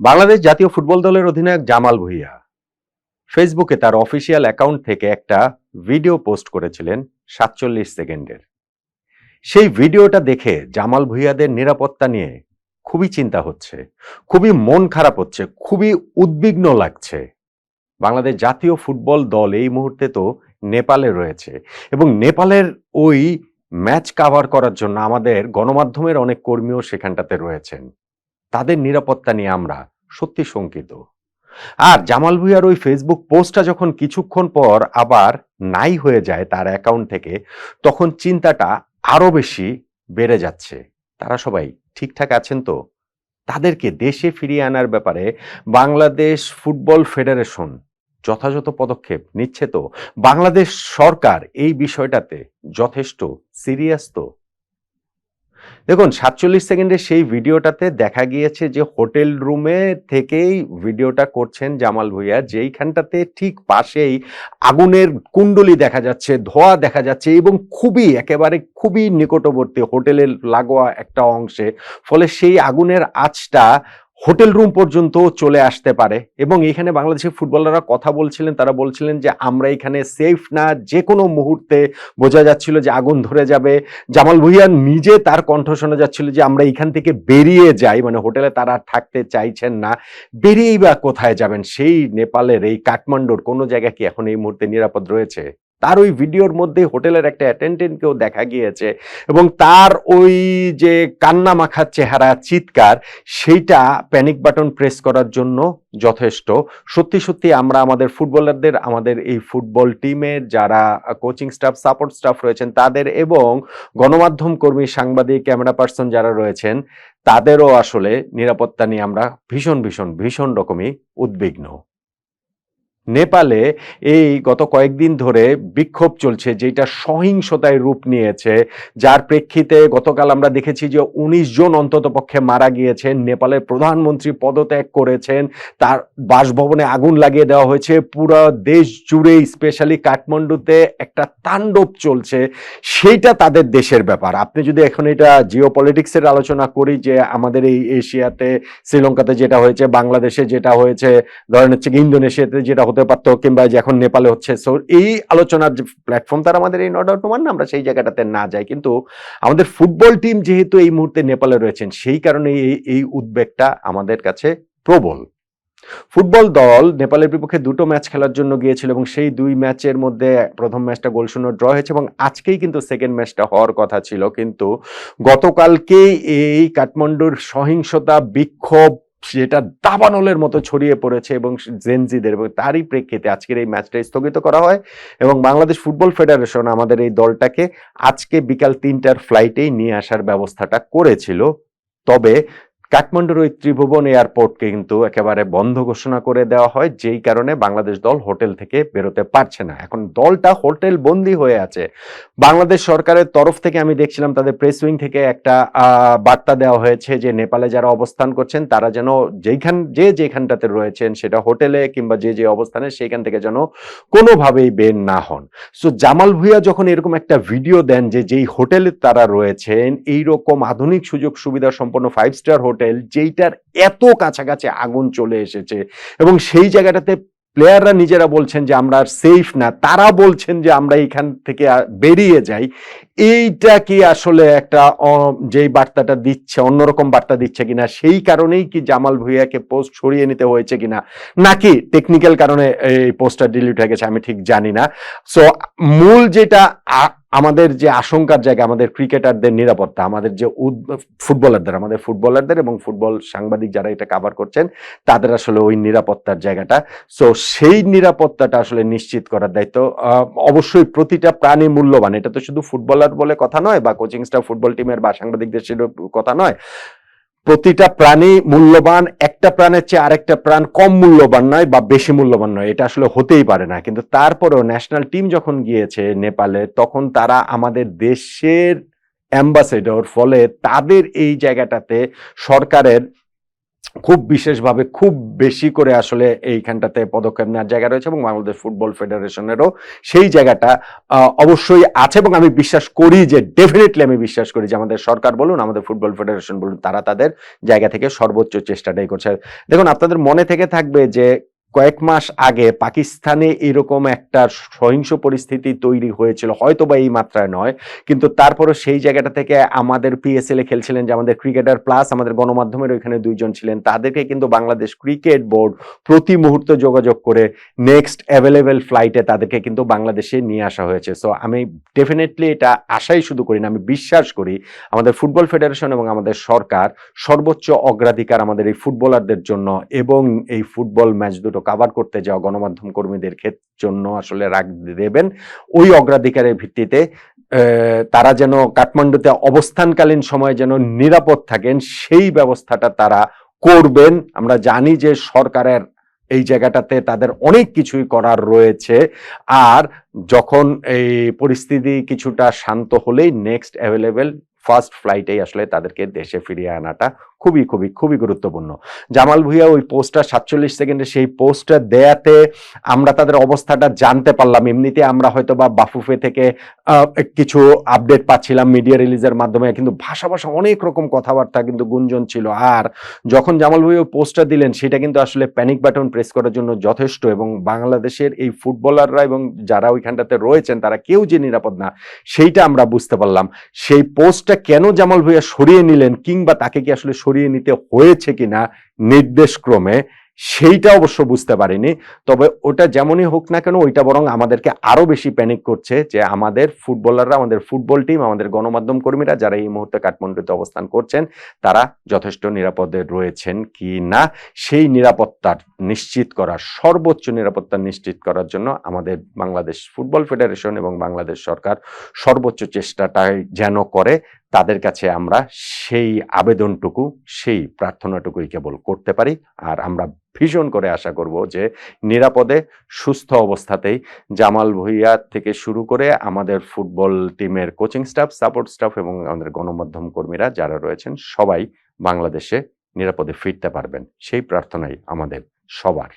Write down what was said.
বাংলাদেশ জাতীয় ফুটবল দলের অধিনায়ক জামাল ভুঁইয়া। ফেসবুকে তার অফিসিয়াল অ্যাকাউন্ট থেকে একটা ভিডিও পোস্ট করেছিলেন সাতচল্লিশ সেকেন্ডের। সেই ভিডিওটা দেখে জামাল ভুঁইয়াদের নিরাপত্তা নিয়ে খুবই চিন্তা হচ্ছে, খুবই মন খারাপ হচ্ছে, খুবই উদ্বিগ্ন লাগছে। বাংলাদেশ জাতীয় ফুটবল দল এই মুহূর্তে তো নেপালে রয়েছে এবং নেপালের ওই ম্যাচ কাভার করার জন্য আমাদের গণমাধ্যমের অনেক কর্মীও সেখানটাতে রয়েছেন। তাদের নিরাপত্তা নিয়ে আমরা সত্যি শঙ্কিত। আর জামাল ভুইয়ার ওই ফেসবুক পোস্টটা যখন কিছুক্ষণ পর আবার নাই হয়ে যায় তার অ্যাকাউন্ট থেকে, তখন চিন্তাটা আরও বেশি বেড়ে যাচ্ছে। তারা সবাই ঠিকঠাক আছেন তো? তাদেরকে দেশে ফিরিয়ে আনার ব্যাপারে বাংলাদেশ ফুটবল ফেডারেশন যথাযথ পদক্ষেপ নিচ্ছে তো? বাংলাদেশ সরকার এই বিষয়টাতে যথেষ্ট সিরিয়াস তো? দেখুন, সাতচল্লিশ সেকেন্ডের সেই ভিডিওটাতে দেখা গিয়েছে যে হোটেল রুমে থেকেই ভিডিওটা করছেন জামাল ভুইয়া, যেইখানটাতে ঠিক পাশেই আগুনের কুণ্ডলি দেখা যাচ্ছে, ধোঁয়া দেখা যাচ্ছে এবং খুবই, একেবারে খুবই নিকটবর্তী হোটেলের লাগোয়া একটা অংশে। ফলে সেই আগুনের আঁচটা হোটেল রুম পর্যন্ত চলে আসতে পারে। এবং এখানে বাংলাদেশের ফুটবলাররা কথা বলছিলেন, তারা বলছিলেন যে, আমরা এখানে সেফ না। যে কোনো মুহূর্তে বোঝা যাচ্ছিল যে, আগুন ধরে যাবে। জামাল ভুইয়া নিজে তার কণ্ঠ শোনা যাচ্ছিল যে, আমরা এখান থেকে বেরিয়ে যাই। মানে হোটেলে তারা থাকতে চাইছেন না। বেরিয়েই বা কোথায় যাবেন? সেই নেপালের এই কাঠমান্ডুর কোনো জায়গা কি এখন এই মুহূর্তে নিরাপদ রয়েছে? তার ওই ভিডিওর মধ্যে হোটেলের একটা অ্যাটেন্ডেন্টকেও দেখা গিয়েছে এবং তার ওই যে কান্না মাখার চেহারা, চিৎকার, সেইটা প্যানিক বাটন প্রেস করার জন্য যথেষ্ট। সত্যি সত্যি আমরা আমাদের ফুটবলারদের আমাদের এই ফুটবল টিমের যারা কোচিং স্টাফ সাপোর্ট স্টাফ রয়েছেন, তাদের এবং গণমাধ্যম কর্মী, সাংবাদিক ক্যামেরা পার্সন যারা রয়েছেন, তাদেরও আসলে নিরাপত্তা নিয়ে আমরা ভীষণ ভীষণ ভীষণ রকমই উদ্বিগ্ন। নেপালে এই গত কয়েকদিন ধরে বিক্ষোভ চলছে যেটা সহিংসতায় রূপ নিয়েছে। যার প্রেক্ষিতে গতকাল আমরা দেখেছি যে উনিশ জন অন্তত পক্ষে মারা গিয়েছেন। নেপালের প্রধানমন্ত্রী পদত্যাগ করেছেন। তার বাসভবনে আগুন লাগিয়ে দেওয়া হয়েছে। পুরো দেশ জুড়ে স্পেশালি কাঠমান্ডুতে একটা তাণ্ডব চলছে। সেইটা তাদের দেশের ব্যাপার। আপনি যদি এখন এটা জিও পলিটিক্সের আলোচনা করি যে আমাদের এই এশিয়াতে, শ্রীলঙ্কাতে যেটা হয়েছে, বাংলাদেশে যেটা হয়েছে, ধরেন হচ্ছে ইন্দোনেশিয়াতে যেটা হতে পারতো কিংবা যে এখন নেপালে হচ্ছে। সো এই আলোচনার যে প্ল্যাটফর্ম তার আমাদের এই নট আউট মান আমরা সেই জায়গাটাতে না যাই। কিন্তু আমাদের ফুটবল টিম যেহেতু এই মুহূর্তে নেপালে রয়েছেন, সেই কারণে এই এই উদ্বেগটা আমাদের কাছে প্রবল। ফুটবল দল নেপালের বিপক্ষে দুটো ম্যাচ খেলার জন্য গিয়েছিল এবং সেই দুই ম্যাচের মধ্যে প্রথম ম্যাচটা গোল শূন্য ড্র হয়েছে এবং আজকেই কিন্তু সেকেন্ড ম্যাচটা হওয়ার কথা ছিল। কিন্তু গতকালকেই এই কাঠমান্ডুর সহিংসতা, বিক্ষোভ সেটা দাবানলের মতো ছড়িয়ে পড়েছে এবং জেনজিদের এবং তারই প্রেক্ষিতে আজকের এই ম্যাচটা স্থগিত করা হয় এবং বাংলাদেশ ফুটবল ফেডারেশন আমাদের এই দলটাকে আজকে বিকাল তিনটার ফ্লাইটেই নিয়ে আসার ব্যবস্থাটা করেছিল। তবে কাঠমান্ডুর ওই ত্রিভুবন এয়ারপোর্টকে কিন্তু একেবারে বন্ধ ঘোষণা করে দেওয়া হয়, যেই কারণে বাংলাদেশ দল হোটেল থেকে বেরোতে পারছে না। এখন দলটা হোটেল বন্দি হয়ে আছে। বাংলাদেশ সরকারের তরফ থেকে আমি দেখছিলাম তাদের প্রেস উইং থেকে একটা বার্তা দেওয়া হয়েছে যে নেপালে যারা অবস্থান করছেন, তারা যেন যেখান যে যেখানটাতে রয়েছেন সেটা হোটেলে কিংবা যে যে অবস্থানে সেইখান থেকে যেন কোনোভাবেই বের না হন। সো জামাল ভুইয়া যখন এরকম একটা ভিডিও দেন যে যেই হোটেলে তারা রয়েছেন, এইরকম আধুনিক সুযোগ সুবিধা সম্পন্ন ফাইভ স্টার হোটেল যেইটার এত কাছাকাছি আগুন চলে এসেছে। এবং সেই জায়গাটাতে প্লেয়াররা নিজেরা বলছেন যে আমরা আর সেফ না। তারা বলছেন যে আমরা এখান থেকে বেরিয়ে যাই। এইটা কি আসলে একটা যেই বার্তাটা দিচ্ছে, অন্যরকম বার্তা দিচ্ছে কিনা? সেই কারণেই কি জামাল ভুইয়াকে পোস্ট সরিয়ে নিতে হয়েছে কিনা? নাকি টেকনিক্যাল কারণে এই পোস্টটা ডিলিট হয়ে গেছে, আমি ঠিক জানি না। সো মূল যেটা আমাদের যে আশঙ্কার জায়গা, আমাদের ক্রিকেটারদের নিরাপত্তা, আমাদের যে ফুটবলারদের আমাদের ফুটবলারদের এবং ফুটবল সাংবাদিক যারা এটা কাভার করছেন, তাদের আসলে ওই নিরাপত্তার জায়গাটা। সো সেই নিরাপত্তাটা আসলে নিশ্চিত করার দায়িত্ব অবশ্যই প্রতিটা প্রাণী মূল্যবান। এটা তো শুধু ফুটবলার বলে কথা নয় বা কোচিং স্টাফ ফুটবল টিমের বা সাংবাদিকদের কথা নয়। প্রতিটা প্রাণী মূল্যবান, একটা প্রাণের চেয়ে আরেকটা প্রাণ কম মূল্যবান নয় বা বেশি মূল্যবান নয়, এটা আসলে হতেই পারে না। কিন্তু তারপরেও ন্যাশনাল টিম যখন গিয়েছে নেপালে, তখন তারা আমাদের দেশের অ্যাম্বাসেডর ফলে তাদের এই জায়গাটাতে সরকারের খুব বিশেষভাবে খুব বেশি করে আসলে এইখানটাতে পদক্ষেপ নেওয়ার জায়গা রয়েছে এবং বাংলাদেশ ফুটবল ফেডারেশনেরও সেই জায়গাটা অবশ্যই আছে এবং আমি বিশ্বাস করি যে ডেফিনেটলি আমি বিশ্বাস করি যে আমাদের সরকার বলুন, আমাদের ফুটবল ফেডারেশন বলুন, তারা তাদের জায়গা থেকে সর্বোচ্চ চেষ্টাটাই করছে। দেখুন, আপনাদের মনে থেকে থাকবে যে কয়েক মাস আগে পাকিস্তানে এরকম একটা সহিংস পরিস্থিতি তৈরি হয়েছিল হয়তো বা এই মাত্রায় নয়, কিন্তু তারপরে সেই জায়গাটা থেকে আমাদের পিএসএল খেলছিলেন যে আমাদের ক্রিকেটার প্লাস আমাদের গণমাধ্যমের ওইখানে দুইজন ছিলেন, তাদেরকে কিন্তু বাংলাদেশ ক্রিকেট বোর্ড প্রতি মুহূর্তে যোগাযোগ করে নেক্সট অ্যাভেলেবেল ফ্লাইটে তাদেরকে কিন্তু বাংলাদেশে নিয়ে আসা হয়েছে। সো আমি ডেফিনেটলি এটা আশাই শুধু করি না, আমি বিশ্বাস করি আমাদের ফুটবল ফেডারেশন এবং আমাদের সরকার সর্বোচ্চ অগ্রাধিকার আমাদের এই ফুটবলারদের জন্য এবং এই ফুটবল ম্যাচ দুটো কাভার করতে যাওয়া গণমাধ্যম কর্মীদের জন্য আসলে রাখ দেবেন। ওই অগ্রাধিকারের ভিত্তিতে তারা যেন কাঠমান্ডুতে অবস্থানকালীন সময় যেন নিরাপদ থাকেন, সেই ব্যবস্থাটা তারা করবেন। আমরা জানি যে সরকারের এই জায়গাটাতে তাদের অনেক কিছুই করার রয়েছে। আর যখন এই পরিস্থিতি কিছুটা শান্ত হলেই নেক্সট অ্যাভেলেবেল ফার্স্ট ফ্লাইটেই আসলে তাদেরকে দেশে ফিরিয়ে আনাটা খুবই খুবই খুবই গুরুত্বপূর্ণ। জামাল ভুইয়া ওই পোস্টটা সাতচল্লিশ সেকেন্ডে সেই পোস্টটা দেয়াতে আমরা তাদের অবস্থাটা জানতে পারলাম। এমনিতে আমরা হয়তো বা বাফুফে থেকে কিছু আপডেট পাচ্ছিলাম মিডিয়া রিলিজের মাধ্যমে, কিন্তু ভাষা ভাষা অনেক রকম কথাবার্তা কিন্তু গুঞ্জন ছিল। আর যখন জামাল ভুইয়া পোস্টটা দিলেন, সেটা কিন্তু আসলে প্যানিক বাটন প্রেস করার জন্য যথেষ্ট এবং বাংলাদেশের এই ফুটবলাররা এবং যারা ওইখানটাতে রয়েছেন, তারা কেউ যে নিরাপদ না, সেইটা আমরা বুঝতে পারলাম। সেই পোস্টটা কেন জামাল ভুইয়া সরিয়ে নিলেন কিংবা তাকে কি আসলে সরিয়ে নিতে হয়েছে কিনা নির্দেশক্রমে, সেইটা অবশ্য বুঝতে পারিনি। তবে ওটা যেমনই হোক না কেন, ওইটা বরং আমাদেরকে আরও বেশি প্যানিক করছে যে আমাদের ফুটবলাররা, আমাদের ফুটবল টিম আমাদের গণমাধ্যম কর্মীরা যারা এই মুহূর্তে কাঠমান্ডুতে অবস্থান করছেন, তারা যথেষ্ট নিরাপদে রয়েছেন কি না সেই নিরাপত্তার নিশ্চিত করা, সর্বোচ্চ নিরাপত্তা নিশ্চিত করার জন্য আমাদের বাংলাদেশ ফুটবল ফেডারেশন এবং বাংলাদেশ সরকার সর্বোচ্চ চেষ্টাটাই যেন করে তাদের কাছে আমরা সেই আবেদনটুকু, সেই প্রার্থনাটুকুই কেবল করতে পারি। আর আমরা ভীষণ করে আশা করব যে নিরাপদে, সুস্থ অবস্থাতেই জামাল ভুইয়া থেকে শুরু করে আমাদের ফুটবল টিমের কোচিং স্টাফ, সাপোর্ট স্টাফ এবং আমাদের গণমাধ্যম কর্মীরা যারা রয়েছেন, সবাই বাংলাদেশে নিরাপদে ফিরতে পারবেন। সেই প্রার্থনাই আমাদের সবার।